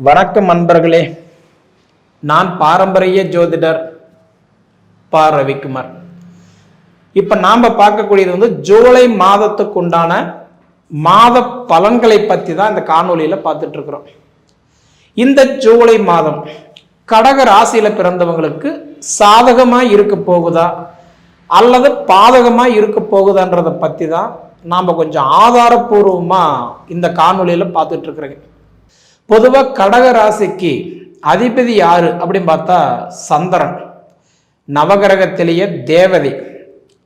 வணக்கம் அன்பர்களே. நான் பாரம்பரிய ஜோதிடர் பா. ரவிக்குமார். இப்போ நாம் பார்க்கக்கூடியது வந்து ஜூலை மாதத்துக்கு உண்டான மாத பலன்களை பற்றி தான் இந்த காணொலியில் பார்த்துட்டு இருக்கிறோம் இந்த ஜூலை மாதம் கடக ராசியில் பிறந்தவங்களுக்கு சாதகமாக இருக்க போகுதா? அல்லது பாதகமாக இருக்க போகுதான்றதை பற்றி தான் நாம் கொஞ்சம் ஆதாரபூர்வமாக இந்த காணொலியில் பார்த்துட்டு பொதுவாக கடக ராசிக்கு அதிபதி யாரு அப்படின்னு பார்த்தா சந்திரன். நவகிரகத்திலேயே தேவதை.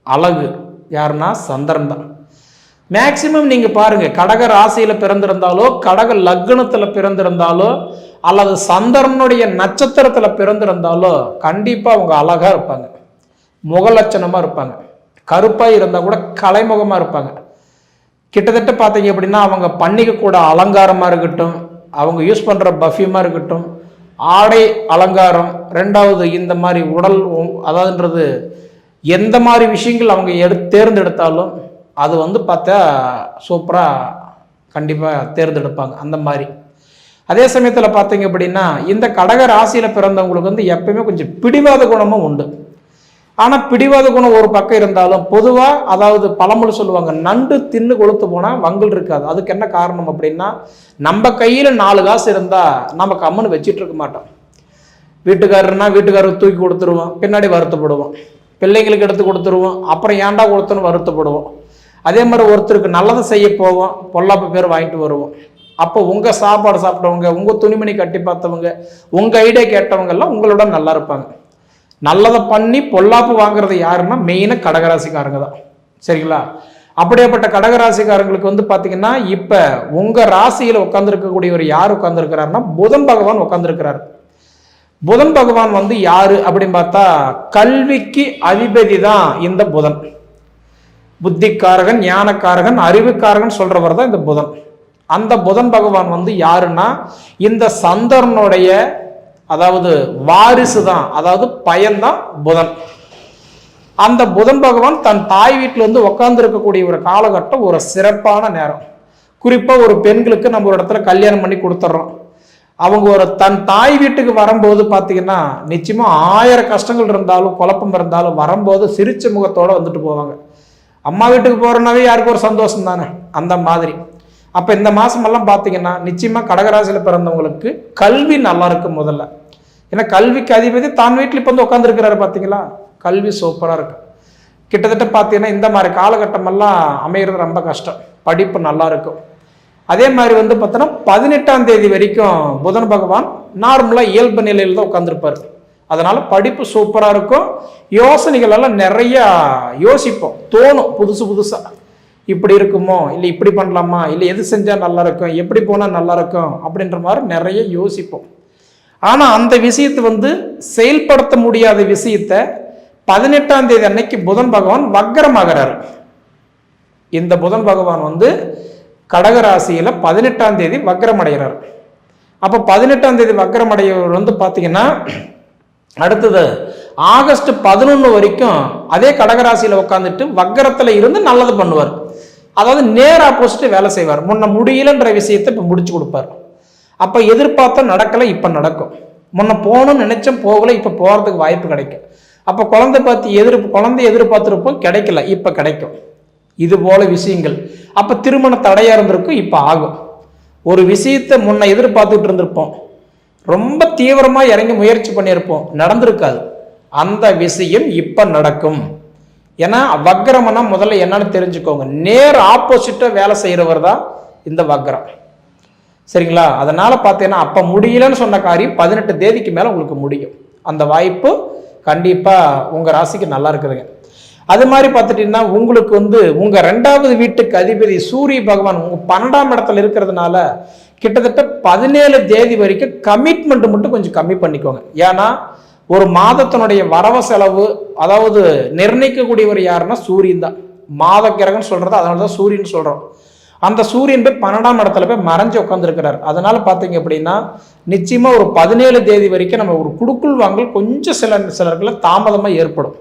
அழகு. யாருன்னா சந்திரன் தான். மேக்சிமம் நீங்க பாருங்க கடக ராசியில பிறந்திருந்தாலோ கடக லக்னத்துல பிறந்திருந்தாலோ அல்லது சந்திரனுடைய நட்சத்திரத்துல பிறந்திருந்தாலோ கண்டிப்பா அவங்க அழகா இருப்பாங்க. முகலட்சணமா இருப்பாங்க. கருப்பா இருந்தா கூட கலைமுகமா இருப்பாங்க. கிட்டத்தட்ட பார்த்தீங்க அப்படின்னா அவங்க பண்ணிக்கக்கூட அலங்காரமாக இருக்கட்டும் அவங்க யூஸ் பண்ணுற பஃப்யூமாக இருக்கட்டும் ஆடை அலங்காரம் ரெண்டாவது இந்த மாதிரி உடல் உ- அதாவதுன்றது எந்த மாதிரி விஷயங்கள் அவங்க எடு தேர்ந்தெடுத்தாலும் அது வந்து பார்த்தா சூப்பராக கண்டிப்பாக தேர்ந்தெடுப்பாங்க அந்த மாதிரி. அதே சமயத்தில் பார்த்தீங்க அப்படின்னா இந்த கடக ராசியில் பிறந்தவங்களுக்கு வந்து எப்பயுமே கொஞ்சம் பிடிவாத குணமும் உண்டு. ஆனால் பிடிவாத குணம் ஒரு பக்கம் இருந்தாலும் பொதுவாக அதாவது பழமொழி சொல்லுவாங்க நண்டு தின்னு கொளுத்து போனால் வங்கல் இருக்காது. அதுக்கு என்ன காரணம் அப்படின்னா நம்ம கையில் நாலு காசு இருந்தால் நம்ம கம்முன்னு வச்சுட்டு இருக்க மாட்டோம். வீட்டுக்காரர்னா வீட்டுக்காரர் தூக்கி கொடுத்துருவோம் பின்னாடி வருத்தப்படுவோம் பிள்ளைங்களுக்கு எடுத்து கொடுத்துருவோம் அப்புறம் ஏன்டா கொடுத்தோன்னு வருத்தப்படுவோம் அதே மாதிரி ஒருத்தருக்கு நல்லதை செய்ய போவோம் பொல்லாப்பு பேர் வாங்கிட்டு வருவோம். அப்போ உங்கள் சாப்பாடு சாப்பிட்டவங்க உங்கள் துணிமணி கட்டி பார்த்தவங்க உங்கள் ஐடியா கேட்டவங்கெல்லாம் உங்களோட நல்லா இருப்பாங்க. நல்லதை பண்ணி பொல்லாப்பு வாங்குறது யாருன்னா மெயினாக கடகராசிக்காரங்க தான். சரிங்களா? அப்படியேப்பட்ட கடகராசிக்காரங்களுக்கு வந்து பார்த்தீங்கன்னா இப்போ உங்கள் ராசியில் உட்காந்துருக்கக்கூடியவர் யார் உட்காந்துருக்கிறாருன்னா புதன் பகவான் உட்காந்துருக்கிறார் புதன் பகவான் வந்து யாரு அப்படின்னு பார்த்தா கல்விக்கு அதிபதி தான் இந்த புதன். புத்திக்காரகன் ஞானக்காரகன் அறிவுக்காரகன் சொல்றவர் தான் இந்த புதன். அந்த புதன் பகவான் வந்து யாருன்னா இந்த சந்தரனுடைய அதாவது வாரிசு தான் அதாவது பயன்தான் புதன். அந்த புதன் பகவான் தன் தாய் வீட்டில் வந்து உட்கார்ந்து இருக்கக்கூடிய ஒரு காலகட்டம் ஒரு சிறப்பான நேரம். குறிப்பாக ஒரு பெண்களுக்கு நம்ம ஒரு இடத்துல கல்யாணம் பண்ணி கொடுத்துட்றோம் அவங்க ஒரு தன் தாய் வீட்டுக்கு வரும்போது பார்த்தீங்கன்னா நிச்சயமாக ஆயிரம் கஷ்டங்கள் இருந்தாலும் குழப்பம் இருந்தாலும் வரும்போது சிரிச்ச முகத்தோடு வந்துட்டு போவாங்க. அம்மா வீட்டுக்கு போகிறனாவே யாருக்கும் ஒரு சந்தோஷம் தானே அந்த மாதிரி. அப்போ இந்த மாதமெல்லாம் பார்த்தீங்கன்னா நிச்சயமாக கடகராசியில் பிறந்தவங்களுக்கு கல்வி நல்லா இருக்கும் முதல்ல. ஏன்னா கல்விக்கு அதிபதி தான் வீட்டில் இப்போ வந்து உட்காந்துருக்கிறாரு பார்த்தீங்களா கல்வி சூப்பராக இருக்கு. கிட்டத்தட்ட பார்த்தீங்கன்னா இந்த மாதிரி காலகட்டமெல்லாம் அமைகிறது ரொம்ப கஷ்டம். படிப்பு நல்லா இருக்கும் அதே மாதிரி வந்து பார்த்தோன்னா பதினெட்டாம் தேதி வரைக்கும் புதன் பகவான் நார்மலாக இயல்பு நிலையில் தான் உட்காந்துருப்பார் அதனால படிப்பு சூப்பராக இருக்கும். யோசனைகள் எல்லாம் நிறைய யோசிப்போம். தோணும் புதுசு புதுசாக இப்படி இருக்குமோ? இல்லை இப்படி பண்ணலாமா? இல்லை எது செஞ்சால் நல்லா இருக்கும் எப்படி போனால் நல்லா இருக்கும் அப்படின்ற மாதிரி நிறைய யோசிப்போம். ஆனால் அந்த விஷயத்தை வந்து செயல்படுத்த முடியாத விஷயத்தை பதினெட்டாம் தேதி அன்னைக்கு புதன் பகவான் வக்கரமாகிறார். இந்த புதன் பகவான் வந்து கடகராசியில் பதினெட்டாம் தேதி வக்கரம் அடைகிறார் அப்போ பதினெட்டாம் தேதி வக்கரம் அடைகிறவர் வந்து பார்த்தீங்கன்னா அடுத்தது ஆகஸ்ட் பதினொன்று வரைக்கும் அதே கடகராசியில் உட்காந்துட்டு வக்கரத்தில் இருந்து நல்லது பண்ணுவார். அதாவது நேர் ஆப்போசிட்டு வேலை செய்வார். முன்ன முடியலன்ற விஷயத்தை இப்போ முடிச்சு கொடுப்பார். அப்போ எதிர்பார்த்தா நடக்கலை இப்போ நடக்கும். முன்ன போகணும்னு நினைச்சோம் போகல இப்போ போகிறதுக்கு வாய்ப்பு கிடைக்கும். அப்போ குழந்தை பார்த்து எதிர் குழந்தை எதிர்பார்த்துருப்போம் கிடைக்கல இப்போ கிடைக்கும். இது போல விஷயங்கள். அப்போ திருமண தடையாக இருந்திருக்கும் இப்போ ஆகும். ஒரு விஷயத்தை முன்ன எதிர்பார்த்துட்டு இருந்திருப்போம். ரொம்ப தீவிரமாக இறங்கி முயற்சி பண்ணியிருப்போம். நடந்திருக்காது. அந்த விஷயம் இப்போ நடக்கும். ஏன்னா வக்ரம்னா முதல்ல என்னன்னு தெரிஞ்சுக்கோங்க. நேர் ஆப்போசிட்டாக வேலை செய்கிறவர் தான் இந்த வக்ரம். சரிங்களா? அதனால் பார்த்தீங்கன்னா அப்போ முடியலன்னு சொன்ன காரியம் பதினெட்டு தேதிக்கு மேலே உங்களுக்கு முடியும். அந்த வாய்ப்பு கண்டிப்பாக உங்கள் ராசிக்கு நல்லா இருக்குதுங்க. அது மாதிரி பார்த்துட்டீங்கன்னா உங்களுக்கு வந்து உங்கள் ரெண்டாவது வீட்டுக்கு அதிபதி சூரிய பகவான் உங்கள் பன்னெண்டாம் இடத்துல இருக்கிறதுனால கிட்டத்தட்ட பதினேழு தேதி வரைக்கும் கமிட்மெண்ட் மட்டும் கொஞ்சம் கம்மி பண்ணிக்கோங்க. ஏன்னா ஒரு மாதத்தினுடைய வரவு செலவு அதாவது நிர்ணயிக்கக்கூடியவர் யாருன்னா சூரியன் தான். மாத கிரகம்னு சொல்கிறது அதனால தான் சூரியன் சொல்கிறோம் அந்த சூரியன் போய் பன்னெண்டாம் இடத்துல போய் மறைஞ்சு உட்காந்துருக்கிறார் அதனால பார்த்தீங்க அப்படின்னா நிச்சயமாக ஒரு பதினேழு தேதி வரைக்கும் நம்ம ஒரு குடுக்குள் வாங்கல் கொஞ்சம் சில சிலருக்குள்ள தாமதமாக ஏற்படும்.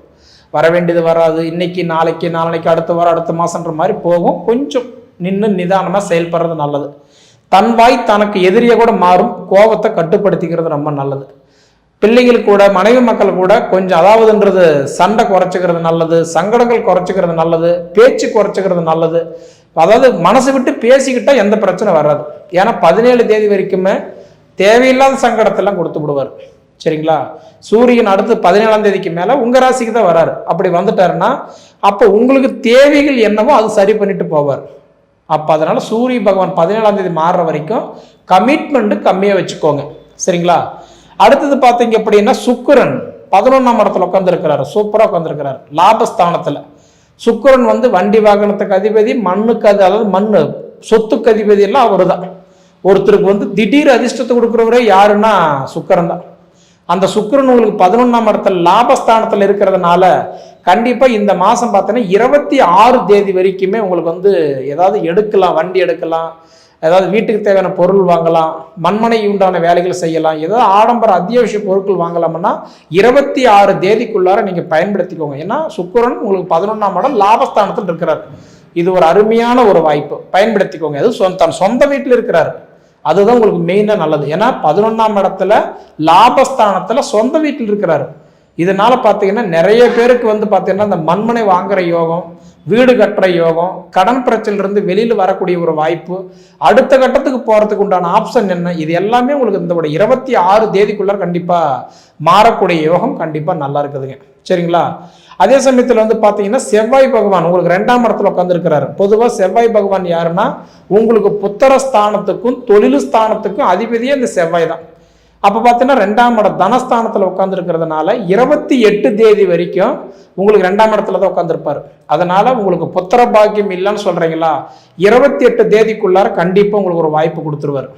வர வேண்டியது வராது. இன்னைக்கு நாளைக்கு நாளைக்கு அடுத்த வாரம் அடுத்த மாதம்ன்ற மாதிரி போகும். கொஞ்சம் நின்று நிதானமாக செயல்படுறது நல்லது. தன் வாய் தனக்கு எதிரியை கூட மாறும். கோபத்தை கட்டுப்படுத்திக்கிறது ரொம்ப நல்லது. பிள்ளைகள் கூட மனைவி மக்கள் கூட கொஞ்சம் அதாவதுன்றது சண்டை குறைச்சிக்கிறது நல்லது சங்கடங்கள் குறைச்சிக்கிறது நல்லது பேச்சு குறைச்சிக்கிறது நல்லது. அதாவது மனசு விட்டு பேசிக்கிட்டா எந்த பிரச்சனை வராது. ஏன்னா பதினேழு தேதி வரைக்குமே தேவையில்லாத சங்கடத்தெல்லாம் கொடுத்து விடுவார். சரிங்களா? சூரியன் அடுத்து பதினேழாம் தேதிக்கு மேலே உங்கள் ராசிக்கு தான் வராரு. அப்படி வந்துட்டாருன்னா அப்போ உங்களுக்கு தேவைகள் என்னவோ அது சரி பண்ணிட்டு போவார். அப்போ அதனால் சூரிய பகவான் பதினேழாம் தேதி மாறுற வரைக்கும் கமிட்மெண்ட்டு கம்மியாக வச்சுக்கோங்க. சரிங்களா? அடுத்தது பார்த்தீங்க அப்படின்னா சுக்கரன் பதினொன்றாம் இடத்துல உட்காந்துருக்கிறாரு சூப்பராக உட்காந்துருக்கிறாரு லாபஸ்தானத்தில். சுக்கிரன் வந்து வண்டி வாகனத்துக்கு அதிபதி மண்ணுக்கு அது அதாவது மண் சொத்துக்கு அதிபதி எல்லாம் அவர் தான் ஒருத்தருக்கு வந்து திடீர் அதிர்ஷ்டத்தை கொடுக்குறவரே யாருன்னா சுக்கரன் தான். அந்த சுக்கிரன் உங்களுக்கு பதினொன்றாம் இடத்துல லாபஸ்தானத்தில் இருக்கிறதுனால கண்டிப்பாக இந்த மாதம் பார்த்தோன்னா இருபத்தி ஆறு தேதி வரைக்குமே உங்களுக்கு வந்து ஏதாவது எடுக்கலாம் வண்டி எடுக்கலாம். ஏதாவது வீட்டுக்கு தேவையான பொருள் வாங்கலாம் மண்மனை உண்டான வேலைகள் செய்யலாம் ஏதாவது ஆடம்பர அத்தியாவசிய பொருட்கள் வாங்கலாம்னா இருபத்தி ஆறு தேதிக்குள்ளார நீங்கள் பயன்படுத்திக்கோங்க. ஏன்னா சுக்கரன் உங்களுக்கு பதினொன்றாம் இடம் லாபஸ்தானத்தில் இருக்கிறார். இது ஒரு அருமையான ஒரு வாய்ப்பு. பயன்படுத்திக்கோங்க. அது சொந்த தன் சொந்த வீட்டில் இருக்கிறார். அதுதான் உங்களுக்கு மெயினாக நல்லது. ஏன்னா பதினொன்றாம் இடத்துல லாபஸ்தானத்தில் சொந்த வீட்டில் இருக்கிறாரு. இதனால் பார்த்தீங்கன்னா நிறைய பேருக்கு வந்து பார்த்தீங்கன்னா இந்த மண்மனை வாங்குகிற யோகம் வீடு கட்டுற யோகம் கடன் பிரச்சனையிலிருந்து வெளியில் வரக்கூடிய ஒரு வாய்ப்பு அடுத்த கட்டத்துக்கு போகிறதுக்கு உண்டான ஆப்ஷன் என்ன? இது எல்லாமே உங்களுக்கு இந்த இருபத்தி ஆறு தேதிக்குள்ளே கண்டிப்பாக மாறக்கூடிய யோகம் கண்டிப்பாக நல்லா இருக்குதுங்க. சரிங்களா? அதே சமயத்தில் வந்து பார்த்தீங்கன்னா செவ்வாய் பகவான் உங்களுக்கு ரெண்டாம் இடத்துல உட்காந்துருக்கிறாரு பொதுவாக செவ்வாய் பகவான் யாருன்னா உங்களுக்கு புத்தர ஸ்தானத்துக்கும் தொழில் ஸ்தானத்துக்கும் அதிபதியே இந்த செவ்வாய் தான். அப்போ பார்த்தீங்கன்னா ரெண்டாம் இடம் தனஸ்தானத்தில் உட்காந்துருக்கிறதுனால இருபத்தி எட்டு தேதி வரைக்கும் உங்களுக்கு ரெண்டாம் இடத்துல தான் உட்காந்துருப்பாரு அதனால் உங்களுக்கு புத்திர பாக்கியம் இல்லைன்னு சொல்கிறீங்களா இருபத்தி எட்டு தேதிக்குள்ளார கண்டிப்பாக உங்களுக்கு ஒரு வாய்ப்பு கொடுத்துருவாரு.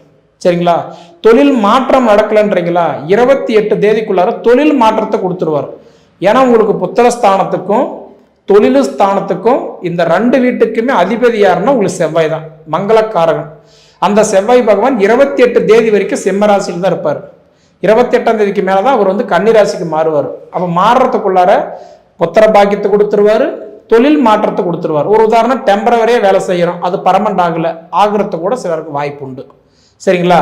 சரிங்களா? தொழில் மாற்றம் நடக்கலைன்றீங்களா? இருபத்தி எட்டு தேதிக்குள்ளார தொழில் மாற்றத்தை கொடுத்துருவார். ஏன்னா உங்களுக்கு புத்திர ஸ்தானத்துக்கும் தொழில் ஸ்தானத்துக்கும் இந்த ரெண்டு வீட்டுக்குமே அதிபதி யாருன்னா உங்களுக்கு செவ்வாய் தான். மங்களக்காரகன். அந்த செவ்வாய் பகவான் இருபத்தி எட்டு தேதி வரைக்கும் சிம்மராசியில் தான் இருப்பார். இருபத்தெட்டாம் தேதிக்கு மேலே தான் அவர் வந்து கன்னிராசிக்கு மாறுவார். அப்போ மாறுறதுக்குள்ளார புத்திர பாக்கியத்தை கொடுத்துருவாரு தொழில் மாற்றத்தை கொடுத்துருவார். ஒரு உதாரணம் டெம்பரவரியாக வேலை செய்கிறோம் அது பர்மனண்ட் ஆகலை ஆகிறது கூட சிலருக்கு வாய்ப்பு உண்டு. சரிங்களா?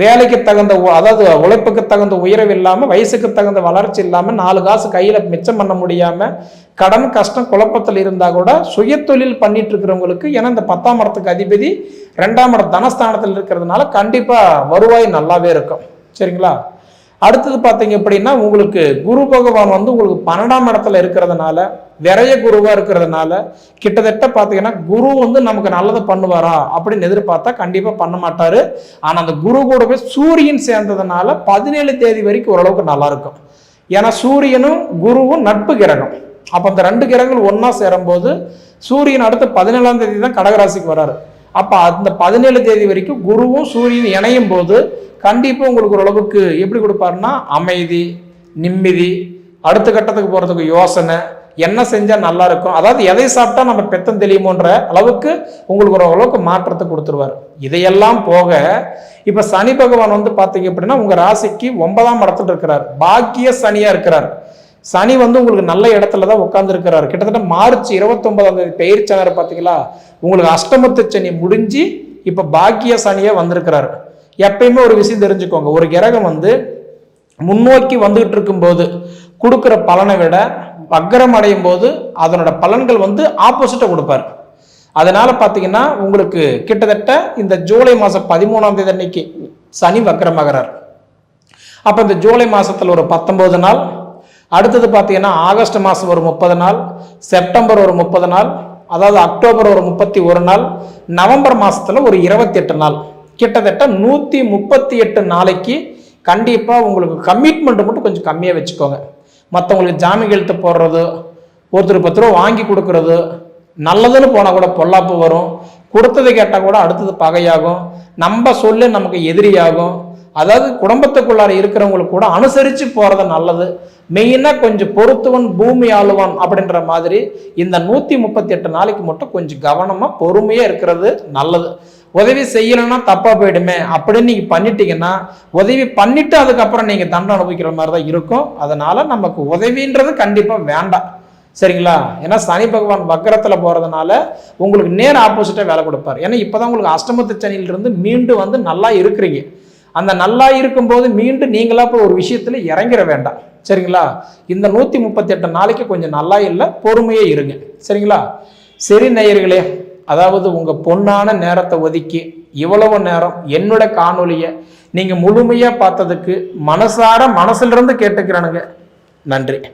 வேலைக்கு தகுந்த அதாவது உழைப்புக்கு தகுந்த உயர்வு இல்லாமல் வயசுக்கு தகுந்த வளர்ச்சி இல்லாமல் நாலு காசு கையில் மிச்சம் பண்ண முடியாமல் கடன் கஷ்டம் குழப்பத்தில் இருந்தால் கூட சுய தொழில் பண்ணிட்டு இருக்கிறவங்களுக்கு ஏன்னா இந்த பத்தாம் இடத்துக்கு அதிபதி ரெண்டாம் இடம் தனஸ்தானத்தில் இருக்கிறதுனால கண்டிப்பாக வருவாய் நல்லாவே இருக்கும். சரிங்களா? அடுத்தது பார்த்தீங்க அப்படின்னா உங்களுக்கு குரு பகவான் வந்து உங்களுக்கு பன்னெண்டாம் இடத்துல இருக்கிறதுனால விரைய குருவாக இருக்கிறதுனால கிட்டத்தட்ட பார்த்தீங்கன்னா குரு வந்து நமக்கு நல்லதை பண்ணுவாரா அப்படின்னு எதிர்பார்த்தா கண்டிப்பாக பண்ண மாட்டார். ஆனால் அந்த குரு கூடவே சூரியன் சேர்ந்ததுனால பதினேழு தேதி வரைக்கும் ஓரளவுக்கு நல்லா இருக்கும். ஏன்னா சூரியனும் குருவும் நட்பு கிரகம். அப்போ அந்த ரெண்டு கிரகங்கள் ஒன்றா சேரும்போது சூரியன் அடுத்து பதினேழாம் தேதி தான் கடகராசிக்கு வராரு. அப்போ அந்த பதினேழு தேதி வரைக்கும் குருவும் சூரியன் இணையும் போது கண்டிப்பாக உங்களுக்கு ஓரளவுக்கு எப்படி கொடுப்பாருன்னா அமைதி நிம்மதி அடுத்த கட்டத்துக்கு போகிறதுக்கு யோசனை என்ன செஞ்சால் நல்லா இருக்கும் அதாவது எதை சாப்பிட்டா நம்ம பெத்தம் தெளியுமோன்ற அளவுக்கு உங்களுக்கு ஒரு அளவுக்கு மாற்றத்தை கொடுத்துருவார். இதையெல்லாம் போக இப்போ சனி பகவான் வந்து பார்த்தீங்க அப்படின்னா உங்கள் ராசிக்கு ஒன்பதாம் இடத்துல இருக்கிறார். பாக்கிய சனியாக இருக்கிறார். சனி வந்து உங்களுக்கு நல்ல இடத்துல தான் உட்காந்துருக்கிறார் கிட்டத்தட்ட மார்ச் இருபத்தொன்பதாம் தேதி பெயர்ச்சனர் பார்த்தீங்களா உங்களுக்கு அஷ்டமத்து சனி முடிஞ்சு இப்போ பாக்கிய சனியாக வந்திருக்கிறார். எப்பயுமே ஒரு விஷயம் தெரிஞ்சுக்கோங்க. ஒரு கிரகம் வந்து முன்னோக்கி வந்துகிட்டு இருக்கும்போது கொடுக்குற பலனை விட வக்கரம் அடையும் போது அதனோட பலன்கள் வந்து ஆப்போசிட்டை கொடுப்பார். அதனால பார்த்தீங்கன்னா உங்களுக்கு கிட்டத்தட்ட இந்த ஜூலை மாதம் பதிமூணாம் தேதி அன்னைக்கு சனி வக்கரமாகிறார் அப்போ இந்த ஜூலை மாதத்தில் ஒரு பத்தொம்போது நாள் அடுத்தது பார்த்தீங்கன்னா ஆகஸ்ட் மாதம் ஒரு முப்பது நாள் செப்டம்பர் ஒரு முப்பது நாள் அதாவது அக்டோபர் ஒரு முப்பத்தி ஒரு நாள் நவம்பர் மாதத்தில் ஒரு இருபத்தெட்டு நாள். கிட்டத்தட்ட நூற்றி முப்பத்தி எட்டு நாளைக்கு கண்டிப்பாக உங்களுக்கு கமிட்மெண்ட் மட்டும் கொஞ்சம் கம்மியாக வச்சுக்கோங்க. மற்றவங்களுக்கு ஜாமீன் எழுத்து போடுறது ஒருத்தர் பத்து ரூபா வாங்கி கொடுக்கறது நல்லதுன்னு போனால் கூட பொல்லாப்பு வரும். கொடுத்தது கேட்டால் கூட அடுத்தது பகையாகும். நம்ம சொல்லு நமக்கு எதிரியாகும். அதாவது குடும்பத்துக்குள்ளார இருக்கிறவங்களுக்கு கூட அனுசரித்து போகிறது நல்லது. மெயினாக கொஞ்சம் பொறுத்துவன் பூமி ஆளுவான் அப்படின்ற மாதிரி இந்த நூற்றி முப்பத்தி எட்டு நாளைக்கு மட்டும் கொஞ்சம் கவனமாக பொறுமையாக இருக்கிறது நல்லது. உதவி செய்யலைன்னா தப்பாக போயிடுமே அப்படின்னு நீங்கள் பண்ணிட்டீங்கன்னா உதவி பண்ணிட்டு அதுக்கப்புறம் நீங்கள் தண்டனை அனுபவிக்கிற மாதிரி தான் இருக்கும். அதனால் நமக்கு உதவின்றது கண்டிப்பாக வேண்டாம். சரிங்களா? ஏன்னா சனி பகவான் வக்கரத்தில் போகிறதுனால உங்களுக்கு நேர் ஆப்போசிட்டாக வேலை கொடுப்பார். ஏன்னா இப்பதான் உங்களுக்கு அஷ்டமத்து சனியிலிருந்து மீண்டும் வந்து நல்லா இருக்கிறீங்க. அந்த நல்லா இருக்கும்போது மீண்டும் நீங்களா போய் ஒரு விஷயத்துல இறங்கிட வேண்டாம். சரிங்களா? இந்த நூத்தி முப்பத்தி எட்டு நாளைக்கு கொஞ்சம் நல்லா இல்லை பொறுமையே இருங்க. சரிங்களா? சரி நேயர்களே அதாவது உங்க பொண்ணான நேரத்தை ஒதுக்கி இவ்வளவு நேரம் என்னோட காணொலியை நீங்க முழுமையா பார்த்ததுக்கு மனசார மனசுல இருந்து கேட்டுக்கிறேனுங்க. நன்றி.